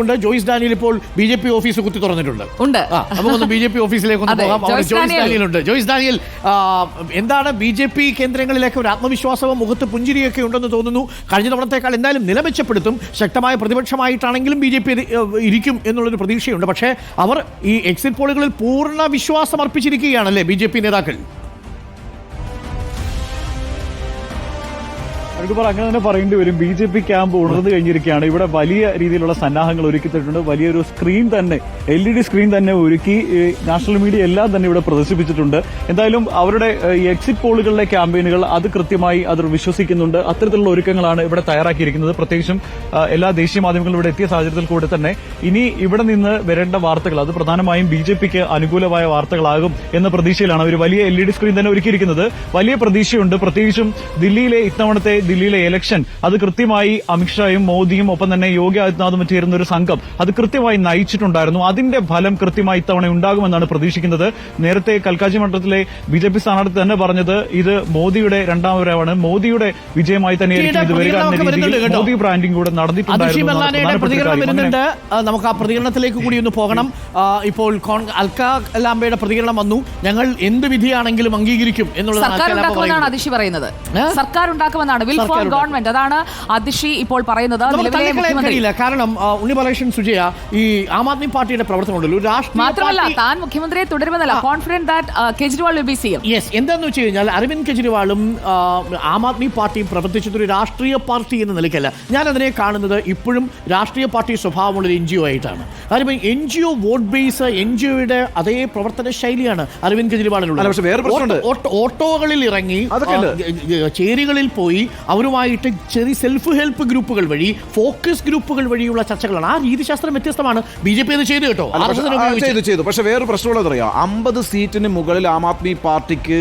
ഉണ്ട്. Joyce Daniel ഇപ്പോൾ B J P office കുത്തി തുറന്നിട്ടുണ്ട്. ഉണ്ട്. നമുക്കൊന്ന് ബി ജെ പി ഓഫീസിലേക്ക് ഒന്ന് പോകാം. അവിടെ ജോയ്സ്. ഡാനിയൽ. ഉണ്ട് ജോയിസ് ഡാനിയൽ എന്താണ് ബി ജെ പി കേന്ദ്രങ്ങളിലേക്ക് ഒരു ആത്മവിശ്വാസവും മുഖത്ത് പുഞ്ചിരിയൊക്കെ ഉണ്ടെന്ന് തോന്നുന്നു. കഴിഞ്ഞ തവണത്തേക്കാൾ എന്തായാലും നിലമെച്ചപ്പെടുത്തും. ശക്തമായ പ്രതിപക്ഷമായിട്ടാണെങ്കിലും ബി ജെ പി ഇരിക്കും എന്നുള്ളൊരു പ്രതീക്ഷയുണ്ട്. പക്ഷേ അവർ ഈ എക്സിറ്റ് പോളുകളിൽ പൂർണ വിശ്വാസം അർപ്പിച്ചിരിക്കുകയാണല്ലേ ബി ജെ പി നേതാക്കൾ? അഴുകുപാർ അങ്ങനെ തന്നെ പറയേണ്ടി വരും. ബി ജെ പി ക്യാമ്പ് ഉണർന്നു കഴിഞ്ഞിരിക്കുകയാണ്. ഇവിടെ വലിയ രീതിയിലുള്ള സന്നാഹങ്ങൾ ഒരുക്കിത്തിട്ടുണ്ട് വലിയൊരു സ്ക്രീൻ തന്നെ എൽ ഇ ഡി സ്ക്രീൻ തന്നെ ഒരുക്കി നാഷണൽ മീഡിയ എല്ലാം തന്നെ ഇവിടെ പ്രദർശിപ്പിച്ചിട്ടുണ്ട്. എന്തായാലും അവരുടെ എക്സിറ്റ് പോളുകളിലെ ക്യാമ്പയിനുകൾ അത് കൃത്യമായി അത് വിശ്വസിക്കുന്നുണ്ട്. അത്തരത്തിലുള്ള ഒരുക്കങ്ങളാണ് ഇവിടെ തയ്യാറാക്കിയിരിക്കുന്നത്. പ്രത്യേകിച്ചും എല്ലാ ദേശീയ മാധ്യമങ്ങളും ഇവിടെ എത്തിയ സാഹചര്യത്തിൽ കൂടെ തന്നെ ഇനി ഇവിടെ നിന്ന് വരേണ്ട വാർത്തകൾ അത് പ്രധാനമായും ബി ജെ പിക്ക് അനുകൂലമായ വാർത്തകളാകും എന്ന പ്രതീക്ഷയിലാണ്. അവർ വലിയ എൽ ഇ ഡി സ്ക്രീൻ തന്നെ ഒരുക്കിയിരിക്കുന്നത്. വലിയ പ്രതീക്ഷയുണ്ട്. പ്രത്യേകിച്ചും ദില്ലിയിലെ ഇത്തവണത്തെ ദില്ലിയിലെ ഇലക്ഷൻ അത് കൃത്യമായി അമിത്ഷായും മോദിയും ഒപ്പം തന്നെ യോഗി ആദിത്യനാഥും ചേരുന്ന ഒരു സംഘം അത് കൃത്യമായി നയിച്ചിട്ടുണ്ടായിരുന്നു. അതിന്റെ ഫലം കൃത്യമായി ഇത്തവണ ഉണ്ടാകുമെന്നാണ് പ്രതീക്ഷിക്കുന്നത്. നേരത്തെ കൽക്കാജി മണ്ഡലത്തിലെ ബി ജെ പി സ്ഥാനാർത്ഥി തന്നെ പറഞ്ഞത് ഇത് മോദിയുടെ രണ്ടാം വരവാണ്. മോദിയുടെ വിജയമായി തന്നെ ഇത് വരിക എന്ന രീതിയിൽ മോദി ബ്രാൻഡിംഗ് കൂടെ നടന്നിട്ടുണ്ട് നടന്നിട്ടുണ്ടായിരുന്നു നമുക്ക് ആ പ്രതികരണത്തിലേക്ക് കൂടി ഒന്ന് പോകണം. ഇപ്പോൾ അൽക്കാലാംബയുടെ അൽക്ക ലാംബയുടെ പ്രതികരണം വന്നു. ഞങ്ങൾ എന്ത് വിധിയാണെങ്കിലും അംഗീകരിക്കും എന്നുള്ളത് സർക്കാർ ഉണ്ടാക്കുമെന്നാണ്. അതിഷി പറയുന്നത്. സർക്കാർ ഉണ്ടാക്കുമെന്നാണ്. ഉണ്ടാക്കും. ഗവൺമെന്റ് അതാണ് അതിഷി ഇപ്പോൾ പറയുന്നത് കാരണം ഉണ്ണി ബാലകൃഷ്ണൻ സുജയ ഈ ആം ആദ്മി പാർട്ടിയുടെ പ്രവർത്തനമുണ്ടല്ലോ രാഷ്ട്രീയ മാത്രമല്ല താൻ മുഖ്യമന്ത്രിയെ തുടരുമെന്നല്ല. Confident that Kejriwal will be C M yes എന്താന്ന് വെച്ച് കഴിഞ്ഞാൽ അരവിന്ദ് കെജ്രിവാളും ആ, ആദ്മി പാർട്ടിയും പ്രവർത്തിച്ചത് ഒരു രാഷ്ട്രീയ പാർട്ടി എന്ന നിലയ്ക്കല്ല. ഞാൻ അതിനെ കാണുന്നത് ഇപ്പോഴും രാഷ്ട്രീയ പാർട്ടി സ്വഭാവമുള്ള ഒരു എൻ ജി ഒ ആയിട്ടാണ്. കാരണം N G O vote base N G ഒയുടെ അതേ പ്രവർത്തന ശൈലിയാണ് അരവിന്ദ് കെജ്രിവാളിനുള്ളത്. ഓട്ടോകളിൽ ഇറങ്ങി ചേരികളിൽ പോയി അവരുമായിട്ട് ചെറിയ സെൽഫ് ഹെൽപ്പ് ഗ്രൂപ്പുകൾ വഴി ഫോക്കസ് ഗ്രൂപ്പുകൾ വഴിയുള്ള ചർച്ചകളാണ്. ആ രീതിശാസ്ത്രം വ്യത്യസ്തമാണ്. ബി ജെ പി അത് ചെയ്തു കേട്ടോ. ചെയ്തു ചെയ്തു. പക്ഷെ വേറൊരു പ്രശ്നമുള്ളത് അറിയാം. അമ്പത് സീറ്റിന് മുകളിൽ ആം ആദ്മി പാർട്ടിക്ക്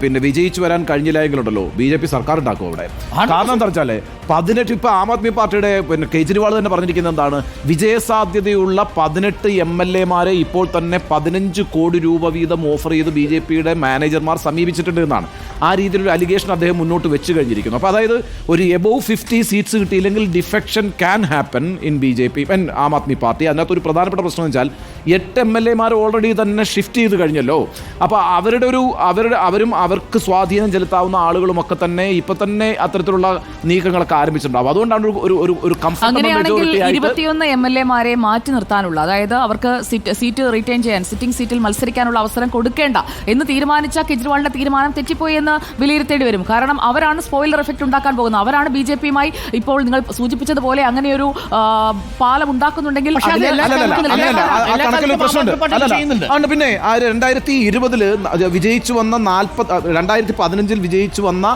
പിന്നെ വിജയിച്ചു വരാൻ കഴിഞ്ഞില്ല എങ്കിലുണ്ടല്ലോ ബി ജെ പി സർക്കാർ ഉണ്ടാക്കും അവിടെ. കാരണം എന്താ വെച്ചാൽ പതിനെട്ട് ഇപ്പൊ ആം ആദ്മി പാർട്ടിയുടെ പിന്നെ കേജ്രിവാൾ തന്നെ പറഞ്ഞിരിക്കുന്നത് എന്താണ്? വിജയസാധ്യതയുള്ള പതിനെട്ട് എം എൽ എമാരെ ഇപ്പോൾ തന്നെ പതിനഞ്ച് കോടി രൂപ വീതം ഓഫർ ചെയ്ത് ബി ജെ പിയുടെ മാനേജർമാർ സമീപിച്ചിട്ടുണ്ട് എന്നാണ്. ആ രീതിയിലൊരു അലിഗേഷൻ അദ്ദേഹം മുന്നോട്ട് വെച്ച് കഴിഞ്ഞിരിക്കുന്നു. അപ്പോൾ അതായത് ഒരു എബോവ് ഫിഫ്റ്റി സീറ്റ്സ് കിട്ടിയില്ലെങ്കിൽ defection can happen in B J P Aam Aadmi party. അതിനകത്ത് ഒരു പ്രധാനപ്പെട്ട പ്രശ്നം എന്ന് വെച്ചാൽ എട്ട് എം എൽ എമാർ ഓൾറെഡി തന്നെ ഷിഫ്റ്റ് ചെയ്ത് കഴിഞ്ഞല്ലോ. അപ്പോൾ അവരുടെ ഒരു അവരുടെ അവരും അവർക്ക് സ്വാധീനം ചെലുത്താവുന്ന ആളുകളും ഒക്കെ തന്നെ ഇപ്പം തന്നെ അത്തരത്തിലുള്ള നീക്കങ്ങളൊക്കെ ആരംഭിച്ചിട്ടുണ്ടാവും. അതുകൊണ്ടാണ് ഒരു- ഒരു ഒരു അങ്ങനെയാണെങ്കിൽ ഇരുപത്തിയൊന്ന് എം എൽ എമാരെ മാറ്റി നിർത്താനുള്ള അതായത് അവർക്ക് സീറ്റ് സീറ്റ് റിട്ടേൺ ചെയ്യാൻ സിറ്റിംഗ് സീറ്റിൽ മത്സരിക്കാനുള്ള അവസരം കൊടുക്കേണ്ട എന്ന് തീരുമാനിച്ച കെജ്രിവാളിന്റെ തീരുമാനം തെറ്റിപ്പോയി എന്ന് വിലയിരുത്തേണ്ടി വരും. കാരണം അവരാണ് സ്പോയിലർ എഫക്റ്റ് ഉണ്ടാക്കാൻ പോകുന്നത്. അവരാണ് ബി ജെ പിയുമായി ഇപ്പോൾ നിങ്ങൾ സൂചിപ്പിച്ചതുപോലെ അങ്ങനെയൊരു ഒരു പാലം ഉണ്ടാക്കുന്നുണ്ടെങ്കിൽ പിന്നെ രണ്ടായിരത്തി ഇരുപതിൽ വിജയിച്ചു വന്ന നാൽപ്പത് രണ്ടായിരത്തി പതിനഞ്ചിൽ വിജയിച്ചു വന്ന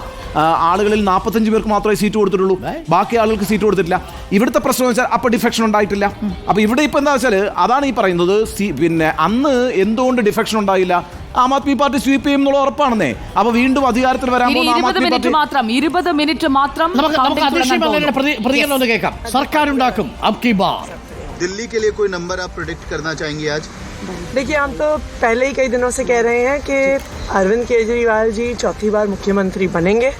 ആളുകളിൽ നാൽപ്പത്തഞ്ച് പേർക്ക് മാത്രമേ സീറ്റ് കൊടുത്തിട്ടുള്ളൂ. ബാക്കി ആളുകൾക്ക് സീറ്റ് കൊടുത്തിട്ടില്ല. ഇവിടുത്തെ പ്രശ്നം വെച്ചാൽ അപ്പൊ ഡിഫെക്ഷൻ ഉണ്ടായിട്ടില്ല. അപ്പൊ ഇവിടെ ഇപ്പൊ എന്താ വെച്ചാൽ അതാണ് ഈ പറയുന്നത് പിന്നെ അന്ന് എന്തുകൊണ്ട് ഡിഫെക്ഷൻ ഉണ്ടായില്ല? ആം ആദ്മി പാർട്ടി സ്വീപ്പ് ചെയ്യും എന്നുള്ള ഉറപ്പാണെന്നേ അപ്പൊ വീണ്ടും അധികാരത്തിൽ വരാൻ ഇനി പോകുന്ന ആം ഇരുപത് ആദ്മി മിനിറ്റ് പാർട്ടി മാത്രം ഇരുപത് മിനിറ്റ് മാത്രം നമുക്ക് നമുക്ക് counting അതിഷി തുടങ്ങാൻ മല്ലയുടെ പോകുന്നു. പ്രതി- പ്രതികരണം ഒന്ന് കേൾക്കാം സർക്കാർ ഉണ്ടാക്കും അബ് കി ബാർ दिल्ली के लिए कोई नंबर आप प्रिडिक्ट करना चाहेंगे आज देखिए हम तो पहले ही कई दिनों से कह रहे हैं कि अरविंद केजरीवाल जी चौथी बार मुख्यमंत्री बनेंगे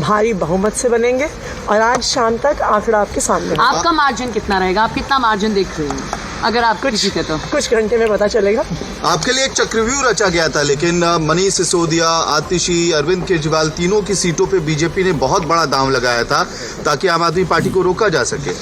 भारी बहुमत से बनेंगे और आज शाम तक आंकड़ा आपके सामने है। आपका मार्जिन कितना रहेगा आप कितना मार्जिन देख रहे हैं अगर आप कुछ जीते तो। कुछ घंटे में पता चलेगा। आपके लिए एक चक्रव्यूह रचा गया था लेकिन मनीष सिसोदिया आतिशी अरविंद केजरीवाल तीनों की सीटों पे बीजेपी ने बहुत बड़ा दाम लगाया था ताकि आम आदमी पार्टी को रोका जा सके।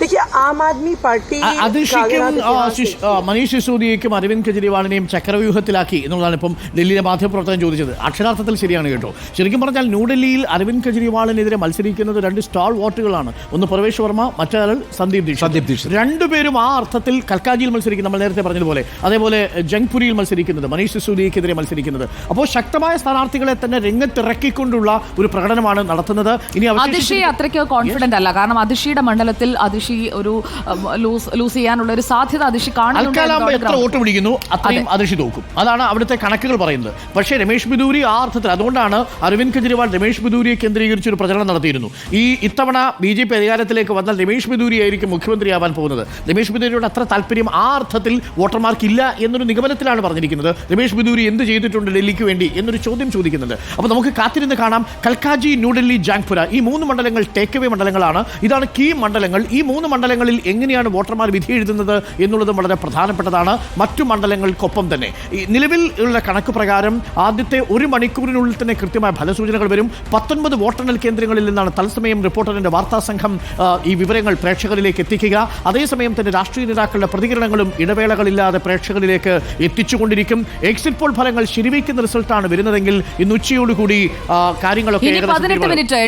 देखिए आम आदमी पार्टी അ- का अगर അതിഷിക്കും आप ആ, इतिहास ശിഷ്- ആ, മനീഷ് സിസോദിയയ്ക്കും അരവിന്ദ് കെജ്രിവാളിനെയും ചക്രവ്യൂഹത്തിലാക്കി എന്നുള്ളതാണ് ഇപ്പം ഡൽഹിയിലെ മാധ്യമപ്രവർത്തകൻ ചോദിച്ചത് അക്ഷരാർത്ഥത്തിൽ ശരിയാണ് കേട്ടോ ശരിക്കും പറഞ്ഞാൽ ന്യൂഡൽഹിയിൽ അരവിന്ദ് കെജ്രിവാളിനെതിരെ മത്സരിക്കുന്നത് രണ്ട് സ്റ്റാൾ വോട്ടുകളാണ് ഒന്ന് പ്രവേശ് വർമ്മ മറ്റൊരാൾ സന്ദീപ് ദീക്ഷിത് സന്ദീപ് ദീക്ഷിത്. രണ്ടുപേരും ആ അർത്ഥത്തിൽ കൽക്കാജിയിൽ മത്സരിക്കുന്ന നമ്മൾ നേരത്തെ പറഞ്ഞതുപോലെ അതേപോലെ ജംഗ്പുരിയിൽ മത്സരിക്കുന്നത് മനീഷ് സിസോദിയക്കെതിരെ മത്സരിക്കുന്നത് അപ്പോൾ ശക്തമായ സ്ഥാനാർത്ഥികളെ തന്നെ രംഗത്തിറക്കിക്കൊണ്ടുള്ള ഒരു പ്രകടനമാണ് നടത്തുന്നത് ഇനി അതിഷി അവശേഷിച്ചിരിക്കുന്ന- അത്രയ്ക്ക് കോൺഫിഡന്റ് അല്ല കാരണം അതിഷിയുടെ മണ്ഡലത്തിൽ അതിഷി ഒരു ഉം, ലൂസ് ലൂസ് ചെയ്യാനുള്ള ഒരു സാധ്യത അതിഷി കാണുന്നുണ്ട് എത്ര വോട്ട് പിടിക്കുന്നു അത്രയും അതിഷി തോക്കും. അതാണ് അവിടുത്തെ കണക്കുകൾ പറയുന്നത്. പക്ഷേ രമേശ് ബിദൂരി ആ അർത്ഥത്തിൽ അതുകൊണ്ടാണ് അരവിന്ദ് കെജ്രിവാൾ രമേശ് ബിദൂരിയെ കേന്ദ്രീകരിച്ച് ഒരു പ്രചരണം നടത്തിയിരുന്നു. ഈ ഇത്തവണ ബി ജെ പി അധികാരത്തിലേക്ക് വന്നാൽ രമേശ് ബിദൂരി ആയിരിക്കും മുഖ്യമന്ത്രിയാവാൻ പോകുന്നത്. രമേശ് ബിദൂരിയുടെ അത്ര താല്പര്യം ആ അർത്ഥത്തിൽ വോട്ടർമാർക്ക് ഇല്ല എന്നൊരു നിഗമനത്തിലാണ് പറഞ്ഞിരിക്കുന്നത്. രമേശ് ബിദൂരി എന്ത് ചെയ്തിട്ടുണ്ട് ഡൽഹിക്ക് വേണ്ടി എന്നൊരു ചോദ്യം ചോദിക്കുന്നുണ്ട്. അപ്പോൾ നമുക്ക് കാത്തിരുന്ന് കാണാം. കൽക്കാജി ന്യൂഡൽഹി ജാങ്പുര ഈ മൂന്ന് മണ്ഡലങ്ങൾ ടേക്ക് അവേ മണ്ഡലങ്ങളാണ്. ഇതാണ് കീ മണ്ഡലങ്ങൾ. ഈ മൂന്ന് മണ്ഡലങ്ങളിൽ എങ്ങനെയാണ് വോട്ടർമാർ വിധി എഴുതുന്നത് എന്നുള്ളതും വളരെ പ്രധാനപ്പെട്ടതാണ്. മറ്റു മണ്ഡലങ്ങൾക്കൊപ്പം തന്നെ. നിലവിൽ ഉള്ള കണക്ക് പ്രകാരം ആദ്യത്തെ ഒരു മണിക്കൂറിനുള്ളിൽ തന്നെ കൃത്യമായ ഫലസൂചനകൾ വരും. പത്തൊൻപത് വോട്ടെണ്ണൽ കേന്ദ്രങ്ങളിൽ നിന്നാണ് തത്സമയം റിപ്പോർട്ടറിന്റെ വാർത്താ സംഘം ഈ വിവരങ്ങൾ പ്രേക്ഷകരിലേക്ക് എത്തിക്കുക. അതേസമയം തന്നെ രാഷ്ട്രീയ നേതാക്കളുടെ പ്രതികരണങ്ങളും ഇടവേളകളില്ലാതെ പ്രേക്ഷകരിലേക്ക് എത്തിച്ചുകൊണ്ടിരിക്കും. എക്സിറ്റ് പോൾ ഫലങ്ങൾ ശരിവയ്ക്കുന്ന റിസൾട്ടാണ് വരുന്നതെങ്കിൽ ഇന്ന് ഉച്ചയോടുകൂടി കാര്യങ്ങളൊക്കെ